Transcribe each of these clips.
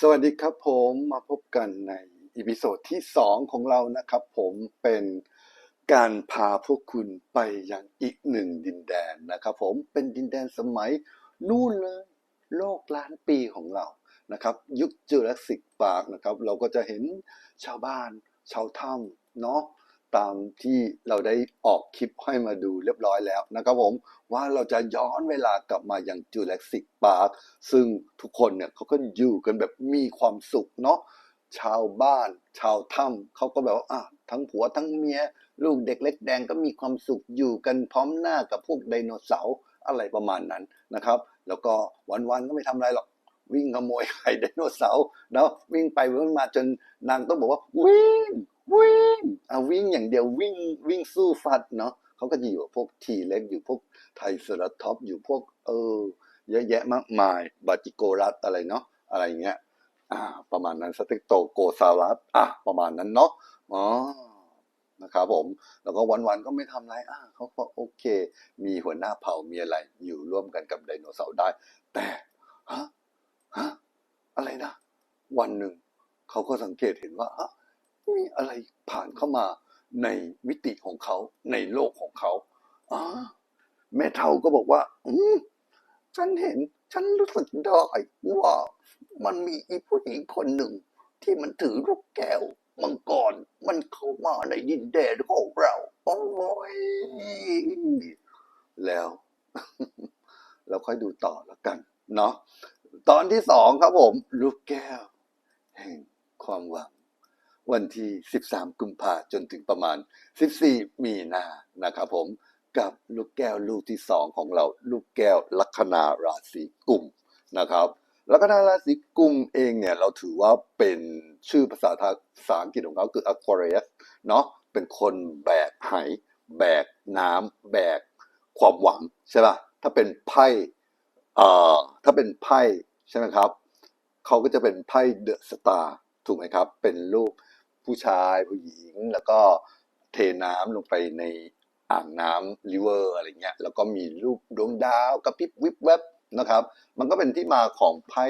สวัสดีครับผมมาพบกันในอีพิโซดที่ 2 ของเรานะครับ ผมเป็นการพาพวกคุณไปยังอีกหนึ่งดินแดนนะครับผมเป็นดินแดนสมัยนู่นเลย โลกล้านปีของเรานะครับ ยุคจูราสสิกปาร์กนะครับ เราก็จะเห็นชาวบ้าน ชาวถ้ำเนาะ ตามที่เราได้ออกคลิปให้มาดูเรียบร้อยแล้วนะครับผมว่าเราจะย้อนเวลากลับมาอยังจูราสสิกปาร์คซึ่งทุกคนเนี่ยเขาก็อยู่กันแบบมีความสุขเนาะชาวบ้าน ชาวถ้ำเขาก็แบบว่าอะทั้งผัวทั้งเมีย ลูกเด็กเล็กแดงก็มีความสุขอยู่กันพร้อมหน้ากับพวกไดโนเสาร์อะไรประมาณนั้นนะครับ แล้วก็วันๆก็ไม่ทำอะไรหรอกวิ่งขโมยไข่ไดโนเสาร์เนาะวิ่งไปวิ่งมาจนนางต้องบอกว่าวิ่ง วิ่งเอะวิ่งอย่างเดียววิ่งวิ่งสู้ฟัดเนาะเขาก็จะอยู่พวกทีเล็กอยู่พวกไทรเซราทอปอยู่พวกเออเยอะแยะมากมายบาจิโกรัสอะไรเนาะอะไรเงี้ย อ่า ประมาณนั้นสเต็กโตโกซารัสอะประมาณนั้นเนาะอ๋อนะครับผม แล้วก็วันๆก็ไม่ทำอะไรอะเขาก็โอเค มีหัวหน้าเผ่ามีอะไร อยู่ร่วมกันกับไดโนเสาร์ได้ แต่ฮะฮะอะไรนะ วันหนึ่งเขาก็สังเกตเห็นว่าอะ มีอะไรผ่านเข้ามาในมิติของเขาในโลกของเขาอ๋อแม่เท่าก็บอกว่า อืมฉันเห็น ฉันรู้สึกได้ว่ามันมีอีผู้หญิงคนหนึ่ง ที่มันถือลูกแก้วมังกรมันเข้ามาในดินแดนของเราโอ้ยแล้ว เราค่อยดูต่อแล้วกัน เนาะตอนที่สองครับผม ลูกแก้ว แห่งความหวัง วันที่ 13 กุมภาจนถึงประมาณ 14 มีนานะครับผมกับลูกแก้วลูกที่สองของเรา ลูกแก้วลัคนาราศีกุมนะครับลัคนาราศีกุมเองเนี่ยเราถือว่าเป็นชื่อภาษาภาษาอังกฤษของเขาคือ Aquarius เนาะเป็นคนแบกไหแบกน้ำแบกความหวังใช่ป่ะถ้าเป็นไพ่เอ่อถ้าเป็นไพ่ใช่ไหมครับเขาก็จะเป็นไพ่เดอะสตาร์ถูกไหมครับ เป็นรูป ผู้ชายผู้หญิง แล้วก็เทน้ำลงไปในอ่างน้ำริเวอร์อะไรเงี้ยแล้วก็มีรูปดวงดาวกระพริบวิบแวบนะครับ มันก็เป็นที่มาของไพ่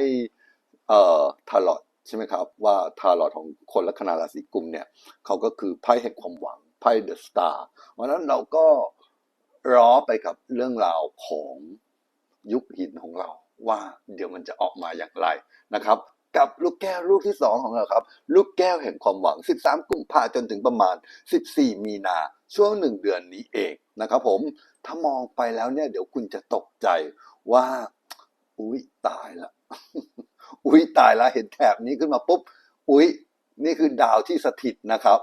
เอ่อทารอตใช่ไหมครับ ว่าทารอตของคนลัคนาราศีกุมเนี่ยเขาก็คือไพ่แห่งความหวังไพ่เดอะสตาร์เพราะฉะนั้นเราก็ร้อไปกับเรื่องราวของยุคหินของเราว่าเดี๋ยวมันจะออกมาอย่างไรนะครับ กับลูกแก้วลูกที่สองของเราครับ ลูกแก้วแห่งความหวัง 13 กุมภาจนถึงประมาณ 14 มีนาช่วงหนึ่งเดือนนี้เองนะครับผมถ้ามองไปแล้วเนี่ยเดี๋ยวคุณจะตกใจว่า อุ๊ยตายละอุ๊ยตายละเห็นแถบนี้ขึ้นมาปุ๊บ อุ๊ยนี่คือดาวที่สถิตนะครับ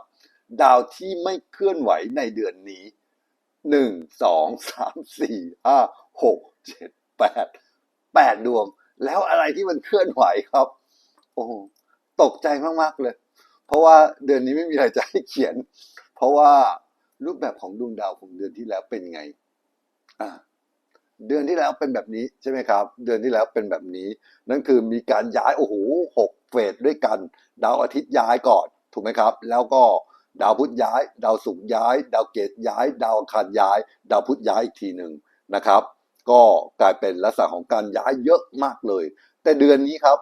ดาวที่ไม่เคลื่อนไหวในเดือนนี้หนึ่งสองสามสี่ห้าหกเจ็ดแปดแปดดวง แล้วอะไรที่มันเคลื่อนไหวครับ โอ้โหตกใจมากๆเลย เพราะว่าเดือนนี้ไม่มีอะไรจะให้เขียน เพราะว่ารูปแบบของดวงดาวของเดือนที่แล้วเป็นไง อ่า เดือนที่แล้วเป็นแบบนี้ใช่ไหมครับ เดือนที่แล้วเป็นแบบนี้ นั่นคือมีการย้ายโอ้โหหกเฟสด้วยกัน ดาวอาทิตย์ย้ายก่อน ถูกไหมครับ แล้วก็ดาวพุธย้าย ดาวศุกร์ย้าย ดาวเกตย้าย ดาวอังคารย้าย ดาวพุธย้ายอีกทีหนึ่งนะครับ ก็กลายเป็นลักษณะของการย้ายเยอะมากเลย แต่เดือนนี้ครับ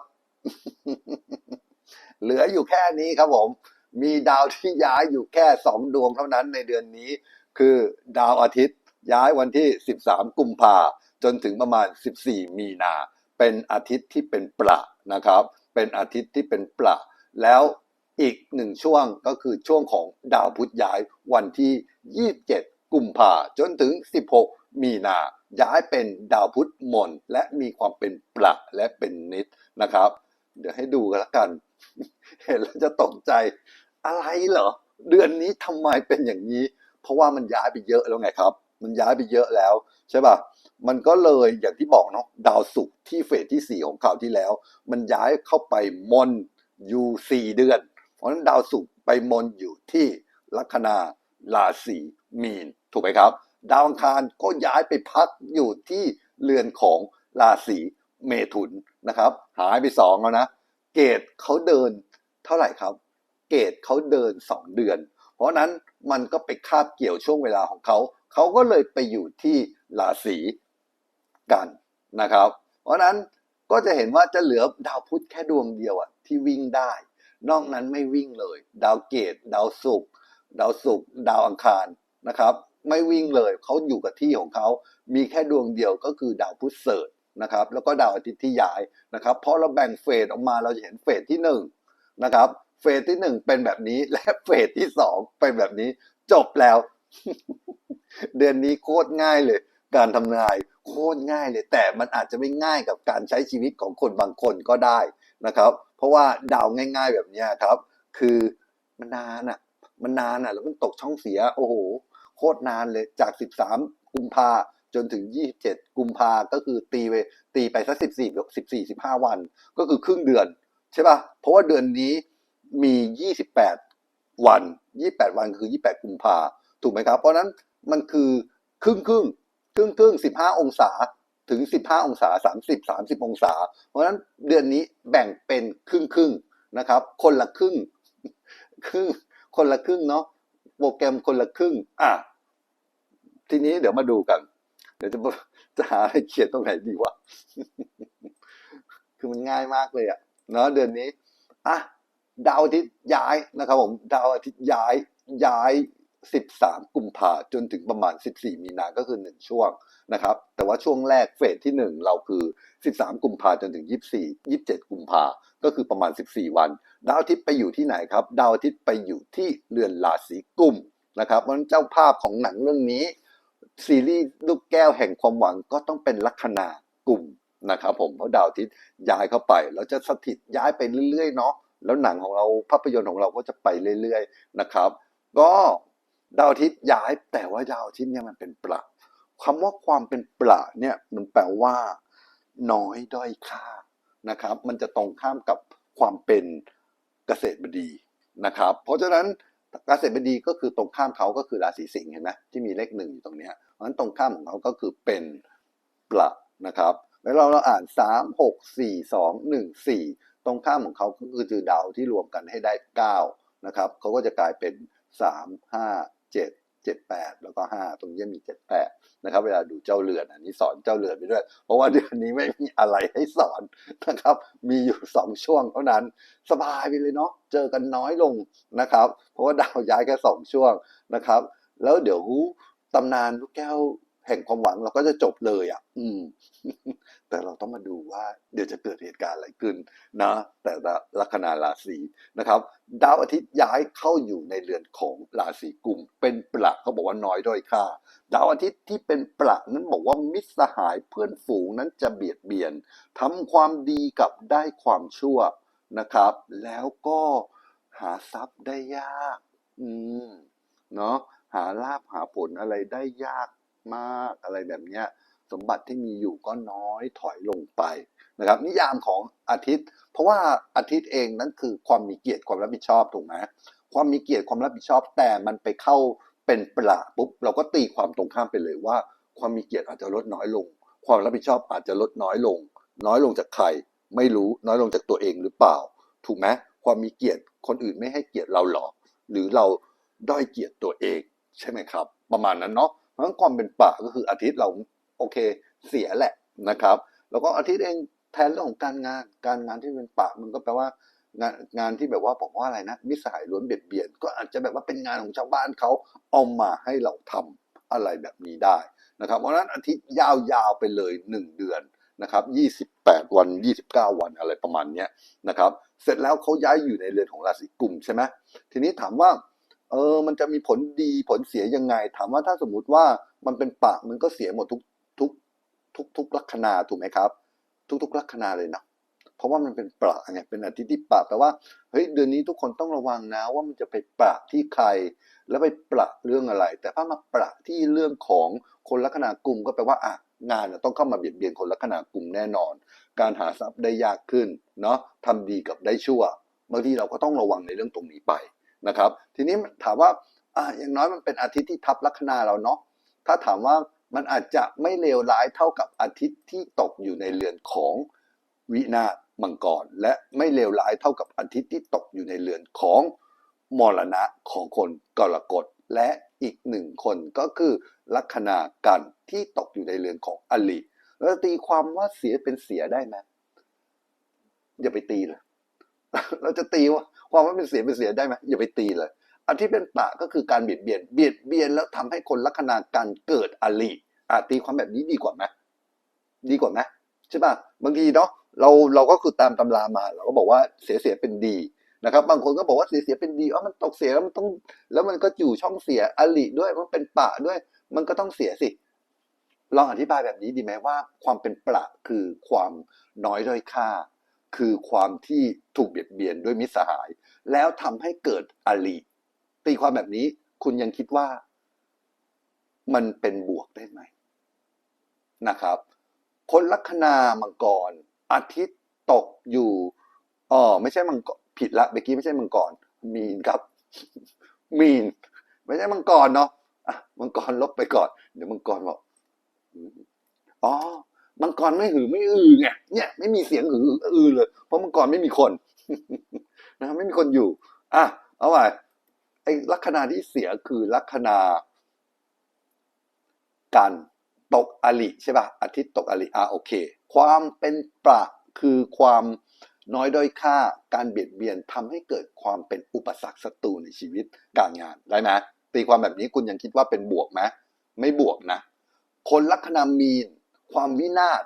เหลืออยู่แค่นี้ครับผม มีดาวที่ย้ายอยู่แค่สองดวงเท่านั้นในเดือนนี้ คือดาวอาทิตย์ ย้ายวันที่ 13 กุมภาจนถึงประมาณ 14 มีนา เป็นอาทิตย์ที่เป็นประนะครับ เป็นอาทิตย์ที่เป็นประแล้วอีกหนึ่งช่วงก็คือช่วงของดาวพุธย้ายวันที่ 27 กุมภาจนถึง 16 มีนาย้ายเป็นดาวพุธมนและมีความเป็นประและเป็นนิดนะครับ เดี๋ยวให้ดูกันละกัน เห็นแล้วจะตกใจอะไรเหรอ เดือนนี้ทำไมเป็นอย่างนี้ เพราะว่ามันย้ายไปเยอะแล้วไงครับ มันย้ายไปเยอะแล้วใช่ป่ะมันก็เลยอย่างที่บอกเนาะดาวศุกร์ที่เฟสที่สี่ของข่าวที่แล้ว มันย้ายเข้าไปมนอยู่สี่เดือน เพราะฉะนั้นดาวศุกร์ไปมนอยู่ที่ลัคนาราศีมีน ถูกไหมครับ ดาวอังคารก็ย้ายไปพักอยู่ที่เรือนของราศี เมถุนนะครับ หายไปสองแล้วนะ เกตเขาเดินเท่าไหร่ครับ เกตเขาเดินสองเดือน เพราะนั้นมันก็ไปคาบเกี่ยวช่วงเวลาของเขา เขาก็เลยไปอยู่ที่ราศีกันนะครับ เพราะนั้นก็จะเห็นว่าจะเหลือดาวพุธแค่ดวงเดียวอะที่วิ่งได้ นอกนั้นไม่วิ่งเลย ดาวเกต ดาวศุกร์ดาวศุกร์ดาวอังคารนะครับ ไม่วิ่งเลยเขาอยู่กับที่ของเขา มีแค่ดวงเดียวก็คือดาวพุธเสิร์ นะครับแล้วก็ดาวอาทิตย์ที่ย้ายนะครับเพราะเราแบ่งเฟสออกมาเราจะเห็นเฟสที่หนึ่งนะครับเฟสที่หนึ่งเป็นแบบนี้และเฟสที่สองเป็นแบบนี้จบแล้ว เดือนนี้โคตรง่ายเลย การทำนายโคตรง่ายเลย แต่มันอาจจะไม่ง่ายกับการใช้ชีวิตของคนบางคนก็ได้นะครับ เพราะว่าดาวง่าย ๆแบบนี้ครับ คือมันนานอะมันนานอะแล้วมันตกช่องเสียโอ้โหโคตรนานเลยจาก 13กุมภา จนถึง 27 กุมภาก็คือตีไปตีไปสัก 14 14 15 วัน ก็คือครึ่งเดือน ใช่ป่ะ เพราะว่าเดือนนี้มี 28 วัน 28 วันคือ 28 กุมภาถูกไหมครับ เพราะนั้นมันคือครึ่งครึ่งครึ่งครึ่ง15 องศาถึง 15 องศา 30 30 องศา เพราะนั้นเดือนนี้แบ่งเป็นครึ่งครึ่งนะครับ คนละครึ่งครึ่งคนละครึ่งเนาะโปรแกรมคนละครึ่ง อะ ทีนี้เดี๋ยวมาดูกัน เดี๋ยวจะจะหาอะไรเขียนตรงไหนดีวะ คือมันง่ายมากเลยอะเนาะเดือนนี้อะดาวอาทิตย์ย้ายนะครับผมดาวอาทิตย์ย้ายย้าย 13 กุมภาจนถึงประมาณ 14 มีนาก็คือ 1 ช่วงนะครับ แต่ว่าช่วงแรกเฟสที่ 1 เราคือ 13 กุมภาจนถึง 24 27 กุมภาก็คือประมาณ 14 วัน ดาวอาทิตย์ไปอยู่ที่ไหนครับ ดาวอาทิตย์ไปอยู่ที่เรือนราศีกุมนะครับเพราะฉะนั้นเจ้าภาพของหนังเรื่องนี้ ซีรีส์ลูกแก้วแห่งความหวังก็ต้องเป็นลัคนากลุ่มนะครับผมเพราะดาวอาทิตย์ย้ายเข้าไปแล้วจะสถิตย้ายไปเรื่อยๆเนาะแล้วหนังของเราภาพยนตร์ของเราก็จะไปเรื่อยๆนะครับ ก็ดาวอาทิตย์ย้ายแต่ว่าดาวอาทิตย์เนี่ยมันเป็นประคำว่าความเป็นประเนี่ยมันแปลว่า น้อยด้อยค่านะครับ มันจะตรงข้ามกับความเป็นเกษตรบดีนะครับ เพราะฉะนั้น เกษตรบดีก็คือตรงข้ามเขาก็คือราศีสิงห์เห็นไหมที่มีเลขหนึ่งอยู่ตรงนี้เพราะฉะนั้นตรงข้ามของเขาก็คือเป็นปละนะครับ แล้วเราเราอ่านสามหกสี่สองหนึ่งสี่ตรงข้ามของเขาก็คือจือดาวที่รวมกันให้ได้เก้านะครับเขาก็จะกลายเป็นสามห้าเจ็ด เจ็ดแปดแล้วก็ห้าตรงนี้มีเจ็ดแปดนะครับ เวลาดูเจ้าเรือนอันนี้สอนเจ้าเรือนไปด้วย เพราะว่าเดือนนี้ไม่มีอะไรให้สอนนะครับ มีอยู่สองช่วงเท่านั้น สบายไปเลยเนาะ เจอกันน้อยลงนะครับ เพราะว่าดาวย้ายแค่สองช่วงนะครับ แล้วเดี๋ยวตำนานลูกแก้วแห่งความหวังเราก็จะจบเลยอะ อืม แต่เราต้องมาดูว่าเดี๋ยวจะเกิดเหตุการณ์อะไรขึ้นนะแต่ละลัคนาราศีนะครับ ดาวอาทิตย์ย้ายเข้าอยู่ในเรือนของราศีกุม เป็นประเขาบอกว่าน้อยด้อยค่า ดาวอาทิตย์ที่เป็นประนั้นบอกว่ามิตรสหายเพื่อนฝูงนั้นจะเบียดเบียนทำความดีกับได้ความชั่วนะครับ แล้วก็หาทรัพย์ได้ยาก อืมเนาะหาลาภหาผลอะไรได้ยากมากอะไรแบบเนี้ย สมบัติที่มีอยู่ก็น้อยถอยลงไปนะครับ นิยามของอาทิตย์ เพราะว่าอาทิตย์เองนั้นคือความมีเกียรติความรับผิดชอบถูกไหมความมีเกียรติความรับผิดชอบ แต่มันไปเข้าเป็นประปุ๊บเราก็ตีความตรงข้ามไปเลยว่า ความมีเกียรติอาจจะลดน้อยลง ความรับผิดชอบอาจจะลดน้อยลง น้อยลงจากใครไม่รู้น้อยลงจากตัวเองหรือเปล่า ถูกไหมความมีเกียรติคนอื่นไม่ให้เกียรติเราหรอหรือเราด้อยเกียรติตัวเอง ใช่ไหมครับ ประมาณนั้นเนาะเพราะความเป็นป่าก็คืออาทิตย์เรา โอเค เสียแหละนะครับ แล้วก็อาทิตย์เองแทนเรื่องของการงานการงานที่เป็นป่ามันก็แปลว่างานงานที่แบบว่าบอกว่าอะไรนะมิสหายล้วนเบียดเบียน ก็อาจจะแบบว่าเป็นงานของชาวบ้านเขาเอามาให้เราทำอะไรแบบนี้ได้นะครับ เพราะฉะนั้นอาทิตย์ยาวๆไปเลยหนึ่งเดือนนะครับยี่สิบแปดวันยี่สิบเก้าวันอะไรประมาณนี้นะครับ เสร็จแล้วเขาย้ายอยู่ในเรือนของราศีกุมใช่ไหมทีนี้ถามว่าเออมันจะมีผลดีผลเสียยังไง ถามว่าถ้าสมมุติว่ามันเป็นปะมันก็เสียหมดทุก ทุกทุกลัคนาถูกไหมครับ ทุกทุกลัคนาเลยนะเพราะว่ามันเป็นปะไงเป็นอาทิตย์ที่ปะแปลว่าเฮ้ยเดือนนี้ทุกคนต้องระวังนะว่ามันจะไปปะที่ใคร แล้วไปปะเรื่องอะไร แต่ถ้ามาปะที่เรื่องของคนลัคนากลุ่มก็แปลว่าอะงานต้องเข้ามาเบียดเบียนคนลัคนากลุ่มแน่นอน การหาทรัพย์ได้ยากขึ้นเนาะทำดีกับได้ชั่วบางทีเราก็ต้องระวังในเรื่องตรงนี้ไปนะครับ ทีนี้ถามว่าอ่าอย่างน้อยมันเป็นอาทิตย์ที่ทับลัคนาเราเนาะถ้าถามว่า มันอาจจะไม่เลวร้ายเท่ากับอาทิตย์ที่ตกอยู่ในเรือนของวินาศมังกรและไม่เลวร้ายเท่ากับอาทิตย์ที่ตกอยู่ในเรือนของมรณะของคนกรกฎและอีกหนึ่งคนก็คือลัคนากันที่ตกอยู่ในเรือนของอลิแล้วตีความว่าเสียเป็นเสียได้ไหมอย่าไปตีเลยเราจะตีว่าความว่าเป็นเสียเป็นเสียได้ไหมอย่าไปตีเลย อันที่เป็นปะก็คือการเบียดเบียน เบียดเบียนแล้วทำให้คนลัคนาการเกิดอลิอะตีความแบบนี้ดีกว่าไหมดีกว่าไหมใช่ป่ะบางทีเนาะเราเราก็คือตามตำรามา เราก็บอกว่าเสียเสียเป็นดีนะครับ บางคนก็บอกว่าเสียเสียเป็นดีอ๋อมันตกเสียแล้วมันต้อง แล้วมันก็อยู่ช่องเสียอลิด้วยมันเป็นปะด้วย มันก็ต้องเสียสิลองอธิบายแบบนี้ดีไหมว่า ความเป็นประคือความน้อยด้อยค่า คือความที่ถูกเบียดเบียนด้วยมิสหาย แล้วทำให้เกิดอลิ ตีความแบบนี้คุณยังคิดว่า มันเป็นบวกได้ไหมนะครับ คนลัคนามังกร อาทิตย์ตกอยู่อ๋อไม่ใช่มังกรผิดละเมื่อกี้ไม่ใช่มังกร มีนครับ มีน ไม่ใช่มังกรเนาะอะมังกรลบไปก่อน เดี๋ยวมังกรบอกอ๋อมังกรไม่หือไม่อือไงเนี่ย ไม่มีเสียงหืออือเลย เพราะมังกรไม่มีคนนะครับไม่มีคนอยู่ อะเอาไว้ อ้ลัคนาที่เสียคือลัคนาการตกอลิใช่ป่ะอาทิตย์ตกอลิอะโอเค ความเป็นประคือความน้อยด้อยค่าการเบียดเบียนทำให้เกิดความเป็นอุปสรรคศัตรูในชีวิตการงานได้ไหมตีความแบบนี้คุณยังคิดว่าเป็นบวกไหมไม่บวกนะ คนลัคนามีน ความวินาศ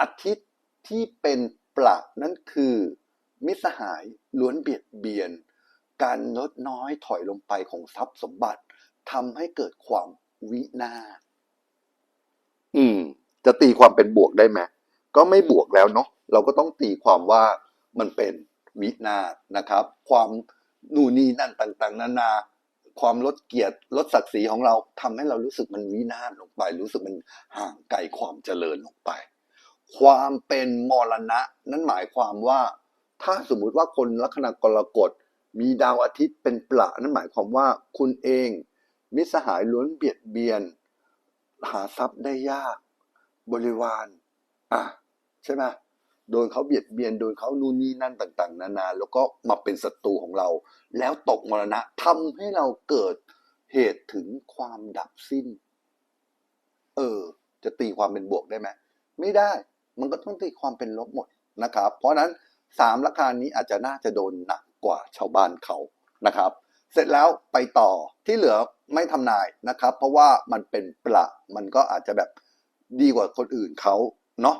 อาทิตย์ที่เป็นประนั่นคือ มิสหายล้วนเบียดเบียน การลดน้อยถอยลงไปของทรัพย์สมบัติทำให้เกิดความวินาศอืม จะตีความเป็นบวกได้ไหมก็ไม่บวกแล้วเนาะเราก็ต้องตีความว่ามันเป็นวินาศนะครับ ความนู่นนี่นั่นต่าง ๆ นานา ความลดเกียรติลดศักดิ์ศรีของเราทำให้เรารู้สึกมันวินาศลงไป รู้สึกมันห่างไกลความเจริญลงไป ความเป็นมรณะ นั่นหมายความว่า ถ้าสมมุติว่าคนลัคนากรกฎ มีดาวอาทิตย์เป็นประนั่นหมายความว่าคุณเอง มิสหายล้วนเบียดเบียน หาทรัพย์ได้ยาก บริวารอะใช่ไหมโดนเขาเบียดเบียนโดนเขานู่นนี่นั่นต่างๆ นานา แล้วก็มาเป็นศัตรูของเรา แล้วตกมรณะทำให้เราเกิดเหตุถึงความดับสิ้น เออ จะตีความเป็นบวกได้ไหมไม่ได้ มันก็ต้องตีความเป็นลบหมดนะครับ เพราะนั้นสามราคานี้อาจจะน่าจะโดนหนัก กว่าชาวบ้านเขานะครับ เสร็จแล้วไปต่อที่เหลือไม่ทำนายนะครับ เพราะว่ามันเป็นประมันก็อาจจะแบบดีกว่าคนอื่นเขาเนาะ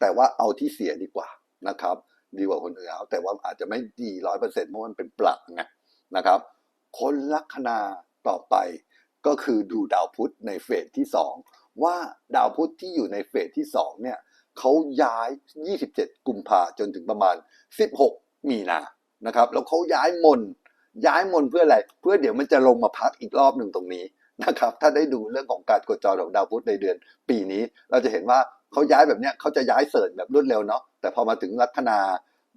แต่ว่าเอาที่เสียดีกว่านะครับ ดีกว่าคนอื่นเอาแต่ว่าอาจจะไม่ดีร้อยเปอร์เซ็นต์เพราะมันเป็นประไงนะครับ คนลัคนาต่อไปก็คือดูดาวพุธในเฟสที่สองว่าดาวพุธที่อยู่ในเฟสที่สองเนี่ยเขาย้าย 27 กุมภาจนถึงประมาณ 16 มีนา นะครับ แล้วเขาย้ายมนย้ายมนเพื่ออะไร เพื่อเดี๋ยวมันจะลงมาพักอีกรอบหนึ่งตรงนี้นะครับ ถ้าได้ดูเรื่องของการโคจรของดาวพุธในเดือนปีนี้ เราจะเห็นว่าเขาย้ายแบบเนี้ยเขาจะย้ายเสริร์แบบรวดเร็วเนาะแต่พอมาถึงลัคนา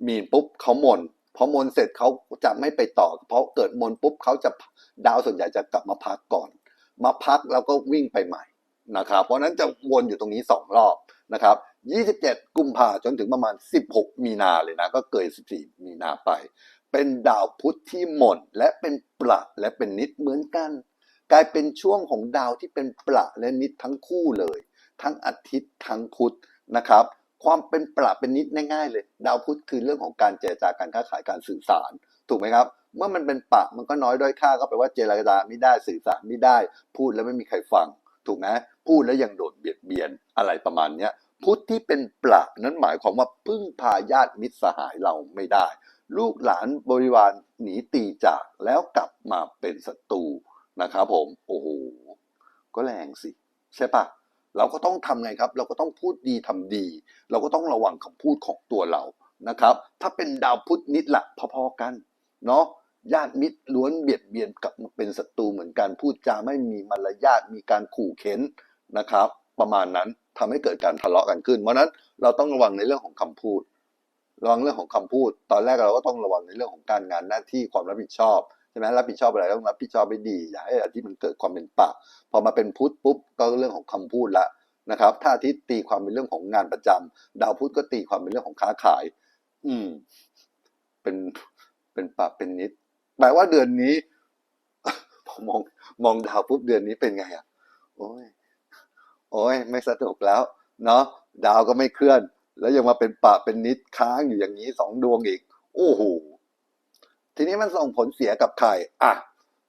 มีนปุ๊บเขามนพอมนเสร็จเขาจะไม่ไปต่อ เพราะเกิดมนปุ๊บเขาจะดาวส่วนใหญ่จะกลับมาพักก่อน มาพักแล้วก็วิ่งไปใหม่นะครับ เพราะฉะนั้นจะวนอยู่ตรงนี้สองรอบนะครับ 27 กุมภาจนถึงประมาณ 16 มีนาเลยนะ ก็เกิน14 มีนาไป เป็นดาวพุธที่หม่นและเป็นประและเป็นนิดเหมือนกัน กลายเป็นช่วงของดาวที่เป็นประและนิดทั้งคู่เลย ทั้งอาทิตย์ทั้งพุธนะครับ ความเป็นประเป็นนิดง่ายๆเลย ดาวพุธคือเรื่องของการเจรจาการค้าขายการสื่อสาร ถูกไหมครับเมื่อมันเป็นปะมันก็น้อยด้อยค่าก็แปลว่าเจรจาไม่ได้สื่อสารไม่ได้ พูดแล้วไม่มีใครฟัง ถูกไหมพูดแล้วยังโดนเบียดเบียนอะไรประมาณเนี้ย พุทธที่เป็นประนั้นหมายความว่าพึ่งพาญาติมิตรสหายเราไม่ได้ ลูกหลานบริวารหนีตีจากแล้วกลับมาเป็นศัตรูนะครับผมโอ้โหก็แรงสิ ใช่ปะเราก็ต้องทำไงครับ เราก็ต้องพูดดีทำดี เราก็ต้องระวังคำพูดของตัวเรานะครับ ถ้าเป็นดาวพุธนิดละพอๆกันเนาะญาติมิตรล้วนเบียดเบียนกลับมาเป็นศัตรูเหมือนกันพูดจาไม่มีมารยาทมีการขู่เข็นนะครับ ประมาณนั้น ทำให้เกิดการทะเลาะกันขึ้น เพราะนั้นเราต้องระวังในเรื่องของคำพูด ระวังเรื่องของคำพูด ตอนแรกเราก็ต้องระวังในเรื่องของการงานหน้าที่ความรับผิดชอบใช่ไหมรับผิดชอบอะไรต้องรับผิดชอบไม่ดีอย่าให้อาทิตย์มันเกิดความเป็นปากพอมาเป็นพุทธปุ๊บก็เรื่องของคำพูดละนะครับถ้าอาทิตย์ตีความเป็นเรื่องของงานประจำดาวพุธก็ตีความเป็นเรื่องของค้าขาย อืม เป็นเป็นปากเป็นนิดแปลว่าเดือนนี้พอมองมองดาวปุ๊บเดือนนี้เป็นไงอะ โอ้ย โอ้ยไม่สนุกแล้วเนาะดาวก็ไม่เคลื่อน แล้วยังมาเป็นปะเป็นนิดค้างอยู่อย่างนี้สองดวงอีก โอ้โหทีนี้มันส่งผลเสียกับใครอะ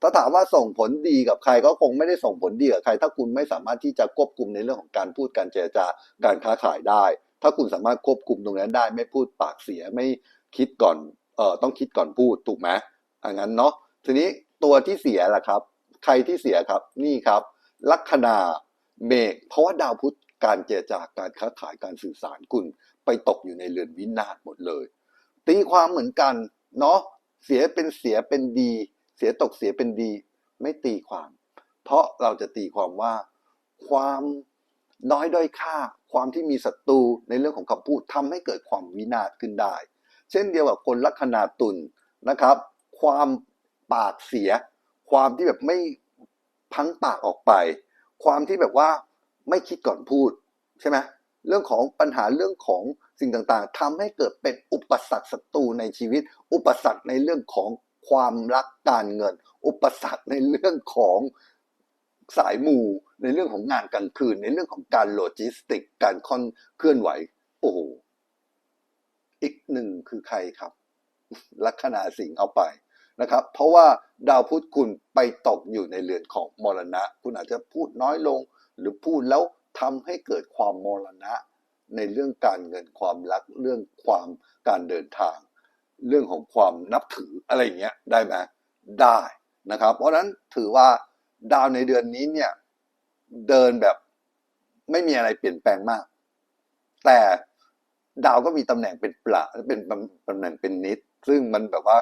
ถ้าถามว่าส่งผลดีกับใครก็คงไม่ได้ส่งผลดีกับใคร ถ้าคุณไม่สามารถที่จะควบคุมในเรื่องของการพูดการเจรจาการค้าขายได้ ถ้าคุณสามารถควบคุมตรงนั้นได้ ไม่พูดปากเสียไม่คิดก่อนเอ่อต้องคิดก่อนพูดถูกไหมอันนั้นเนาะทีนี้ตัวที่เสียล่ะครับ ใครที่เสียครับนี่ครับ ลัคนา เมษเพราะว่าดาวพุธการเจรจาการค้าขายการสื่อสารคุณ ไปตกอยู่ในเรือนวินาศหมดเลย ตีความเหมือนกันเนาะเสียเป็นเสียเป็นดี เสียตกเสียเป็นดี ไม่ตีความ เพราะเราจะตีความว่า ความน้อยด้อยค่า ความที่มีศัตรูในเรื่องของคำพูดทำให้เกิดความวินาศขึ้นได้ เช่นเดียวกับคนลัคนาตุลนะครับ ความปากเสีย ความที่แบบไม่พังปากออกไป ความที่แบบว่าไม่คิดก่อนพูดใช่ไหมเรื่องของปัญหาเรื่องของสิ่งต่างๆทำให้เกิดเป็นอุปสรรคศัตรูในชีวิต อุปสรรคในเรื่องของความรักการเงิน อุปสรรคในเรื่องของสายมูในเรื่องของงานกลางคืน ในเรื่องของการโลจิสติก การคอนเคลื่อนไหว โอ้โหอีกหนึ่งคือใครครับ ลัคนาสิงห์เอาไป นะครับ เพราะว่าดาวพุธคุณไปตกอยู่ในเรือนของมรณะ คุณอาจจะพูดน้อยลง หรือพูดแล้วทำให้เกิดความมรณะ ในเรื่องการเงินความรักเรื่องความการเดินทาง เรื่องของความนับถืออะไรอย่างเงี้ยได้ไหมได้นะครับ เพราะฉะนั้นถือว่าดาวในเดือนนี้เนี่ยเดินแบบไม่มีอะไรเปลี่ยนแปลงมาก แต่ดาวก็มีตำแหน่งเป็นประเป็นตำแหน่งเป็นนิด ซึ่งมันแบบว่า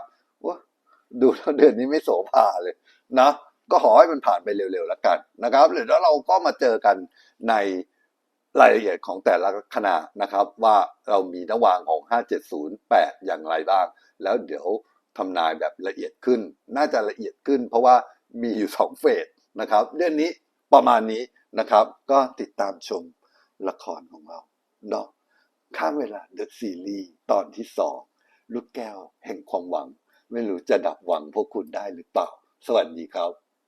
ดูแล้วเดือนนี้ไม่โสภาเลยนะก็ขอให้มันผ่านไปเร็วๆแล้วกันนะครับเดี๋ยวเราก็มาเจอกันในรายละเอียดของแต่ละคณะนะครับ ว่าเรามีนวางของ 5708 อย่างไรบ้าง แล้วเดี๋ยวทำนายแบบละเอียดขึ้น น่าจะละเอียดขึ้น เพราะว่ามีอยู่สองเฟสนะครับ เรื่องนี้ประมาณนี้นะครับ ก็ติดตามชมละครของเราเนาะข้ามเวลาเดอะซีรีส์ตอนที่สองลูกแก้วแห่งความหวัง ไม่รู้จะดับหวังพวกคุณได้หรือเปล่า สวัสดีครับ